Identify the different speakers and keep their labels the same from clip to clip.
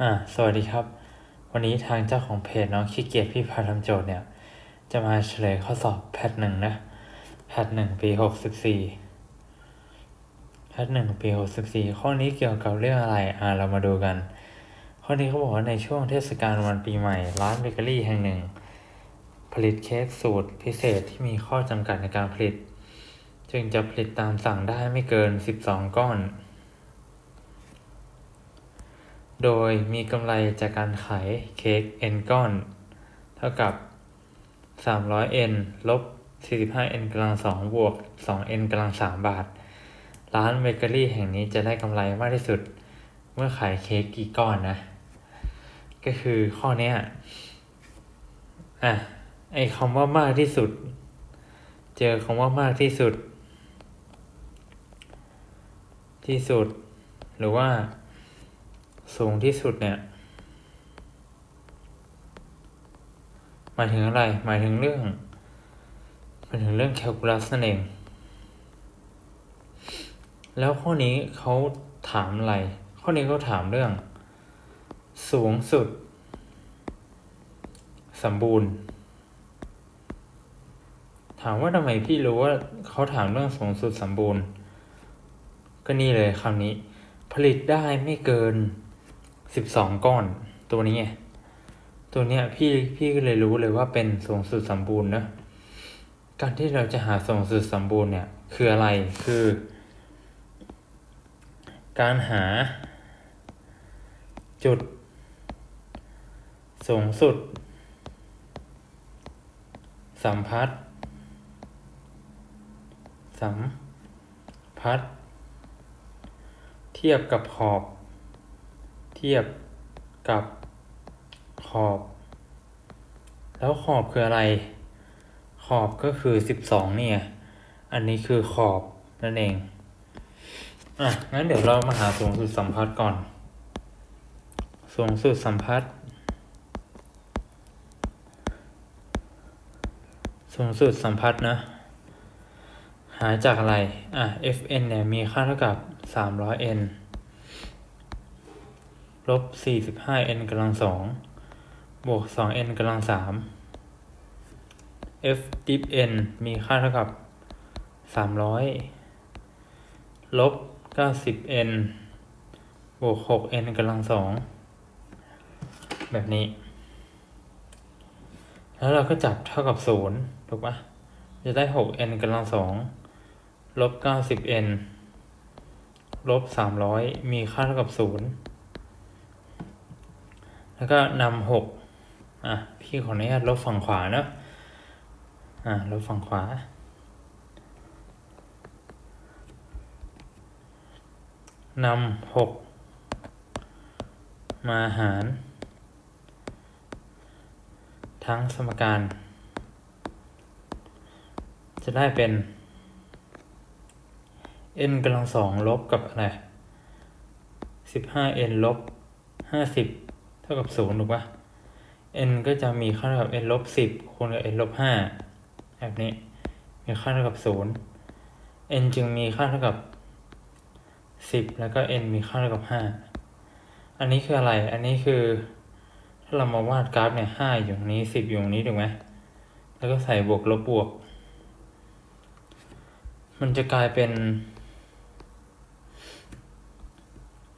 Speaker 1: อ่าสวัสดีครับ วันนี้ทางเจ้าของเพจน้องขี้เกียจพี่พาทำโจทย์เนี่ย จะมาเฉลยข้อสอบแพทหนึ่งนะ แพทหนึ่งปีหกสิบสี่แพทหนึ่งปีหกสิบสี่ข้อนี้เกี่ยวกับเรื่องอะไร อ่าเรามาดูกัน ข้อนี้เขาบอกว่าในช่วงเทศกาลวันปีใหม่ ร้านเบเกอรี่แห่งหนึ่ง ผลิตเค้กสูตรพิเศษที่มีข้อจำกัดในการผลิต จึงจะผลิตตามสั่งได้ไม่เกิน12ก้อน โดยมีกำไรจากการขายเค้ก n ก้อน เท่ากับ 300 n ลบ 45 n กำลัง2บวก 2 n กำลัง3บาท ร้านเบเกอรี่แห่งนี้จะได้กำไรมากที่สุด เมื่อขายเค้กกี่ก้อนนะ ก็คือข้อเนี้ยอะ ไอคำว่ามากที่สุด เจอคำว่ามากที่สุด ที่สุด หรือว่า สูงที่สุดเนี่ย หมายถึงอะไร หมายถึงเรื่องหมายถึงเรื่องแคลคูลัสนั่นเอง แล้วข้อนี้เขาถามอะไร ข้อนี้เขาถามเรื่อง สูงสุด สมบูรณ์ ถามว่าทำไมพี่รู้ว่าเขาถามเรื่องสูงสุดสมบูรณ์ ก็นี่เลยคำนี้ผลิตได้ไม่เกิน สิบสองก้อน ตัวนี้ไงตัวเนี้ยพี่พี่ก็เลยรู้เลยว่าเป็นสูงสุดสมบูรณ์นะการที่เราจะหาสูงสุดสมบูรณ์เนี่ย คืออะไรคือ การหา จุด สูงสุด สัมพัทธ์สัมพัทธ์เทียบกับขอบ ทียบกับขอบ แล้วขอบคืออะไร ขอบก็คือสิบสองเนี่ย อันนี้คือขอบนั่นเอง อะ งั้นเดี๋ยวเรามาหาสูงสุดสัมพัทธ์ก่อน สูงสุดสัมพัทธ์สูงสุดสัมพัทธ์นะ หาจากอะไร อะ fn เนี่ยมีค่าเท่ากับ 300n ลบ 45n กำลังสองบวก 2n กำลังสาม f div n มีค่าเท่ากับ300ลบ 90n บวก 6n กำลังสองแบบนี้ แล้วเราก็จับเท่ากับศูนย์ถูกปะจะได้ 6n กำลังสองลบ 90n ลบ300มีค่าเท่ากับศูนย์ แล้วก็นำหกอะ พี่ขออนุญาตลบฝั่งขวาเนอะอะลบฝั่งขวา นำหกมาหาร ทั้งสมการ จะได้เป็น n กำลังสองลบกับอะไรสิบห้า n ลบห้าสิบ เท่ากับศูนย์ถูกปะ n ก็จะมีค่าเท่ากับ n ลบสิบคูณกับ n ลบห้าแบบนี้ มีค่าเท่ากับศูนย์ n จึงมีค่าเท่ากับสิบแล้วก็ n มีค่าเท่ากับห้าอันนี้คืออะไร อันนี้คือ ถ้าเรามาวาดกราฟเนี่ยห้าอยู่ตรงนี้สิบอยู่ตรงนี้ถูกไหม แล้วก็ใส่บวกลบบวก มันจะกลายเป็น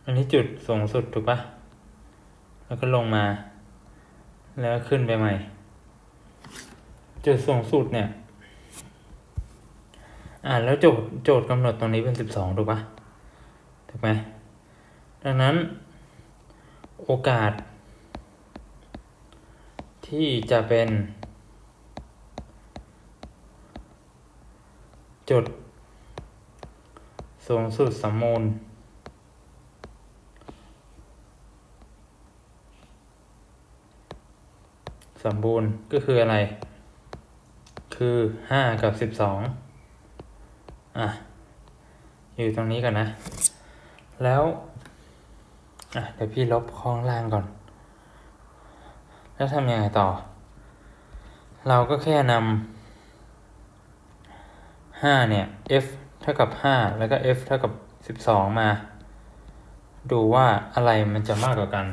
Speaker 1: อันนี้จุดสูงสุดถูกปะ แล้วก็ลงมา แล้วขึ้นไปใหม่ จุดสูงสุดเนี่ย อ่าแล้วโจทย์โจทย์กำหนดตรงนี้เป็นสิบสองถูกปะถูกไหมดังนั้น โอกาส ที่จะเป็น จุดสูงสุดสมมูล สมบูรณ์ก็คืออะไร คือห้ากับสิบสองอะ อยู่ตรงนี้ก่อนนะ แล้ว อะ เดี๋ยวพี่ลบข้างล่างก่อน แล้วทำยังไงต่อ เราก็แค่นำห้าเนี่ย f เท่ากับห้าแล้วก็ f เท่ากับสิบสองมา ดูว่าอะไรมันจะมากกว่ากัน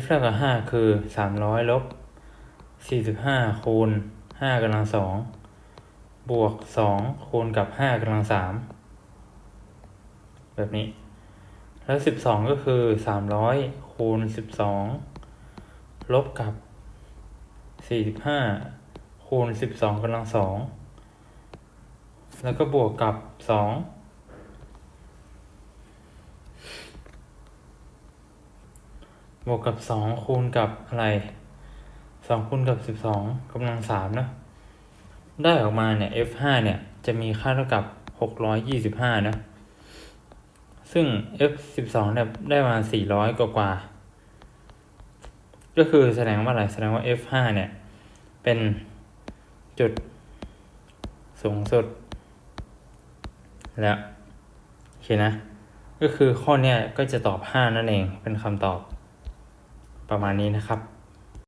Speaker 1: f เท่ากับห้าคือสามร้อยลบสี่สิบห้าคูณห้ากำลังสองบวกสองคูณกับห้ากำลังสามแบบนี้ แล้วสิบสองก็คือสามร้อยคูณสิบสองลบกับสี่สิบห้าคูณสิบสองกำลังสองแล้วก็บวกกับสอง บวกกับสองคูณกับอะไรสองคูณกับสิบสองกำลังสามนะได้ออกมาเนี่ย f ห้าเนี่ย จะมีค่าเท่ากับหกร้อยยี่สิบห้านะ ซึ่ง f สิบสองเนี่ยได้มาสี่ร้อยกว่ากว่า ก็คือแสดงว่าอะไรแสดงว่า f ห้าเนี่ย เป็นจุดสูงสุด แล้วโอเคนะ ก็คือข้อเนี้ยก็จะตอบห้านั่นเองเป็นคำตอบ ประมาณนี้นะครับ